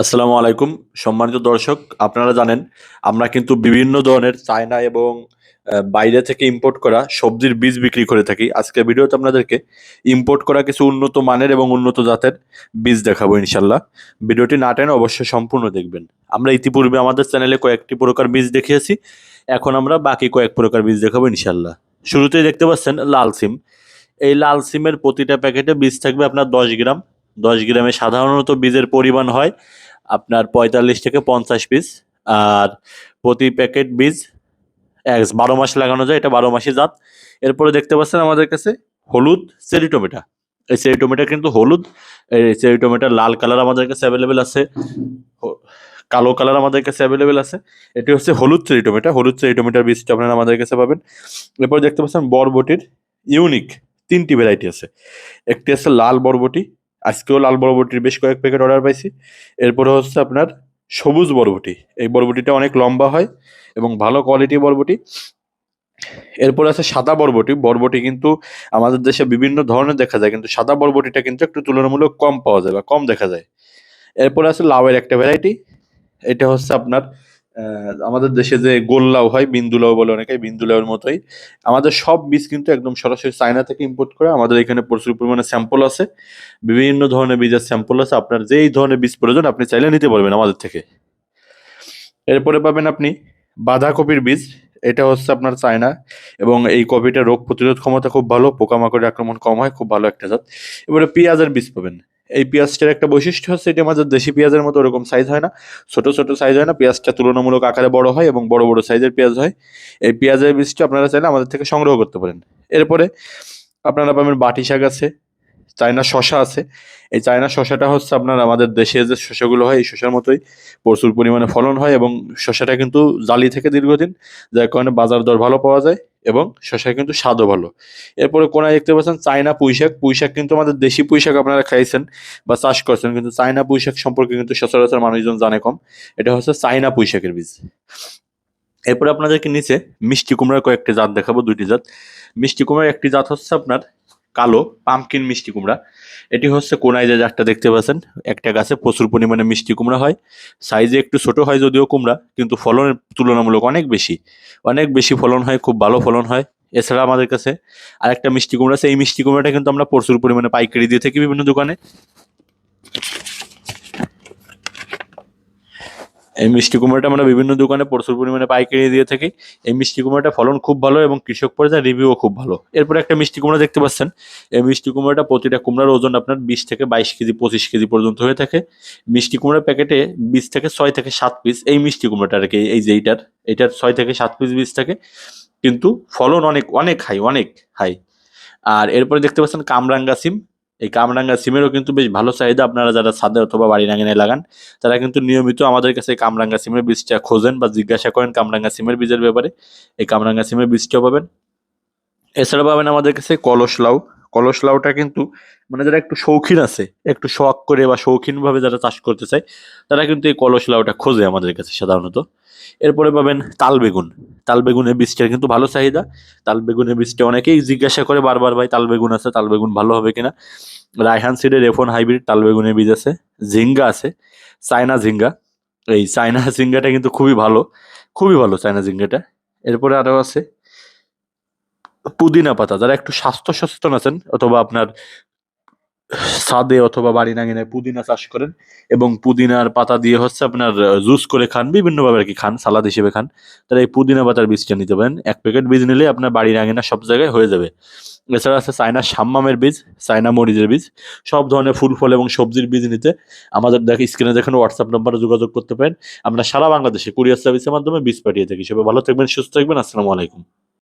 আসসালামু আলাইকুম। সম্মানিত দর্শক, আপনারা জানেন, আমরা কিন্তু বিভিন্ন ধরনের চায়না এবং বাইরে থেকে ইম্পোর্ট করা সবজির বীজ বিক্রি করে থাকি। আজকে ভিডিওতে আপনাদেরকে ইম্পোর্ট করা কিছু উন্নত মানের এবং উন্নত জাতের বীজ দেখাবো ইনশাল্লাহ ভিডিওটি না টেনে অবশ্যই সম্পূর্ণ দেখবেন। আমরা ইতিপূর্বে আমাদের চ্যানেলে কয়েকটি প্রকার বীজ দেখিয়েছি, এখন আমরা বাকি কয়েক প্রকার বীজ দেখাবো ইনশাল্লাহ শুরুতেই দেখতে পাচ্ছেন লাল সিম। এই লাল সিমের প্রতিটা প্যাকেটে বীজ থাকবে আপনার দশ গ্রাম। দশ গ্রামে সাধারণত বীজের পরিমাণ হয় আপনার পঁয়তাল্লিশ থেকে পঞ্চাশ পিস আর প্রতি প্যাকেট বীজ এক বারো মাস লাগানো যায়, এটা বারো মাসি জাত। এরপরে দেখতে পাচ্ছেন আমাদের কাছে হলুদ চেরি টমেটা। এই চেরি টমেটো কিন্তু হলুদ, এই চেরি টমেটো লাল কালার আমাদের কাছে অ্যাভেলেবেল আছে কালো কালার আমাদের কাছে অ্যাভেলেবেল আছে। এটি হচ্ছে হলুদ চেরি টমেটো, হলুদ চেরি টমেটোর বীজটা আপনারা আমাদের কাছে পাবেন। এরপর দেখতে পাচ্ছেন বরবটির ইউনিক তিনটি ভ্যারাইটি আছে। একটি আছে লাল বরবটি আজকেও লাল বরবটির বেশ কয়েক প্যাকেট অর্ডার পাইছি। এরপরে হচ্ছে আপনার সবুজ বরবটি। এই বরবটিটা অনেক লম্বা হয় এবং ভালো কোয়ালিটি বরবটি। এরপর আছে সাদা বরবটি। বরবটি কিন্তু আমাদের দেশে বিভিন্ন ধরনের দেখা যায়, কিন্তু সাদা বরবটিটা কিন্তু একটু তুলনামূলক কম পাওয়া যায় বা কম দেখা যায়। এরপর আছে লাউয়ের একটা ভ্যারাইটি এটা হচ্ছে আপনার আমাদের দেশে যে গোল্লাও হয়, বিন্দু লাউ বলে অনেকে বিন্দুলাওয়ের মতোই, আমাদের সব বীজ কিন্তু একদম সরাসরি চায়না থেকে ইম্পোর্ট করে আমাদের এখানে প্রচুর পরিমাণে স্যাম্পল আছে। বিভিন্ন ধরনের বীজের স্যাম্পল আছে। আপনার যেই ধরনের বীজ প্রয়োজন, আপনি চাইলে নিতে পারবেন আমাদের থেকে। এরপরে পাবেন আপনি বাঁধাকপির বীজ। এটা হচ্ছে আপনার চায়না এবং এই কপিটা রোগ প্রতিরোধ ক্ষমতা খুব ভালো, পোকামাকড়ের আক্রমণ কম হয়, খুব ভালো একটা জাত। এবারে পেঁয়াজের বীজ পাবেন। এই পেঁয়াজটার একটা বৈশিষ্ট্য হচ্ছে এটি আমাদের দেশি পেঁয়াজের মতো ওরকম সাইজ হয় না। ছোট ছোট সাইজ হয় না। পেঁয়াজটা তুলনামূলক আকারে বড় হয় এবং বড় বড় সাইজের পেঁয়াজ হয়। এই পেঁয়াজের বীজটা আপনারা চাইলে আমাদের থেকে সংগ্রহ করতে পারেন। এরপরে আপনারা পাবেন বাটি শাক আছে, চায়না শশা আছে। এই চায়না শশাটা হচ্ছে আপনার আমাদের দেশে যে শসাগুলো হয়, এই শশার মতোই প্রচুর পরিমাণে ফলন হয় এবং শসাটা কিন্তু জালি থেকে দীর্ঘদিন, যার কারণে বাজার দর ভালো পাওয়া যায়। এবং শসা কিন্তু স্বাদও ভালো। এরপরে কোনায় দেখতে পাচ্ছেন চায়না পুঁইশাক। পুঁইশাক কিন্তু আমাদের দেশি পুঁইশাক আপনারা খাইছেন বা চাষ করছেন, কিন্তু চায়না পুঁইশাক সম্পর্কে কিন্তু সচরাচর মানুষজন জানে কম। এটা হচ্ছে চায়না পুঁইশাকের বীজ। এরপরে আপনাদেরকে নিচে মিষ্টি কুমড়ার কয়েকটি জাত দেখাবো, দুইটি জাত। মিষ্টি কুমড়ার একটি জাত হচ্ছে আপনার কালো পাম্পকিন মিষ্টি কুমড়া। এটি হচ্ছে কোনায় যে জাতটা দেখতে পাচ্ছেন, একটা গাছে প্রচুর পরিমাণে মিষ্টি কুমড়া হয়। সাইজে একটু ছোট হয় যদিও কুমড়া, কিন্তু ফলনের তুলনামূলক অনেক বেশি। অনেক বেশি ফলন হয়, খুব ভালো ফলন হয়। এছাড়া আমাদের কাছে আরেকটা মিষ্টি কুমড়া আছে। এই মিষ্টি কুমড়াটা কিন্তু আমরা প্রচুর পরিমাণে পাইকারি দিয়ে থাকি বিভিন্ন দোকানে। এই মিষ্টি কুমড়াটা আমরা বিভিন্ন দোকানে প্রচুর পরিমাণে পাইকারি দিয়ে থাকি। এই মিষ্টি কুমড়াটা ফলন খুব ভালো এবং কৃষক পর্যায়ে রিভিউও খুব ভালো। এরপরে একটা মিষ্টি কুমড়া দেখতে পাচ্ছেন। এই মিষ্টি কুমড়াটা প্রতিটা কুমড়ার ওজন আপনার বিশ থেকে বাইশ কেজি, পঁচিশ কেজি পর্যন্ত হয়ে থাকে। মিষ্টি কুমড়ার প্যাকেটে বিশ থেকে ছয় থেকে সাত পিস এই মিষ্টি কুমড়াটা আর কি, এই যে এইটার এইটার ছয় থেকে সাত পিস বীজ থাকে। কিন্তু ফলন অনেক অনেক হাই অনেক হাই আর এরপরে দেখতে পাচ্ছেন কামরাঙ্গা সিম। এই কামরাঙ্গা সিমেরও কিন্তু বেশ ভালো চাহিদা। আপনারা যারা ছাদে অথবা বাড়ি রাঙিনে লাগান, তারা কিন্তু নিয়মিত আমাদের কাছে কামরাঙ্গা সিমের বীজটা খোঁজেন বা জিজ্ঞাসা করেন কামরাঙ্গা সিমের বীজের ব্যাপারে। এই কামরাঙ্গা সিমের বীজটাও পাবেন। এছাড়া পাবেন আমাদের কাছে কলস লাউ। কলস লাউটা কিন্তু মানে যারা একটু শৌখিন আছে, একটু শখ করে বা শৌখিনভাবে যারা চাষ করতে চায়, তারা কিন্তু এই কলস লাউটা খোঁজে আমাদের কাছে সাধারণত। এরপরে পাবেন তাল বেগুন। তাল বেগুনের বীজটার কিন্তু ভালো চাহিদা। তাল বেগুনের বীজটা অনেকেই জিজ্ঞাসা করে বারবার, ভাই, তাল বেগুন আছে, তাল বেগুন ভালো হবে কিনা? রায়হান সিডের এফোন হাইব্রিড তাল বেগুনের বীজ আছে, ঝিঙ্গা আছে, চায়না ঝিঙ্গা। এই চায়না ঝিঙ্গাটা কিন্তু খুবই ভালো খুবই ভালো চায়না ঝিঙ্গাটা। এরপরে আরও আছে পুদিনা পাতা, যারা একটু স্বাস্থ্য সচেতন আছেন, অথবা আপনার সাদে অথবা বাড়ি নাঙিনে পুদিনা চাষ করেন এবং পুদিনার পাতা দিয়ে হচ্ছে আপনার জুস করে খান, বিভিন্নভাবে আর কি খান, সালাদ হিসেবে খান, তাহলে এই পুদিনা পাতার বীজটা নিতে পারেন। এক প্যাকেট বীজ নিলে আপনার বাড়ি নাঙিনা সব জায়গায় হয়ে যাবে। এছাড়া আছে চায়না সাম্মামের বীজ চায়না মরিচের বীজ, সব ধরনের ফুল, ফল এবং সবজির বীজ নিতে আমাদের দেখ, স্ক্রিনে দেখেন হোয়াটসঅ্যাপ নাম্বারে যোগাযোগ করতে পারেন। আমরা সারা বাংলাদেশে কুরিয়ার সার্ভিসের মাধ্যমে বীজ পাঠিয়ে থাকি। সবাই ভালো থাকবেন, সুস্থ থাকবেন, আসসালামু আলাইকুম।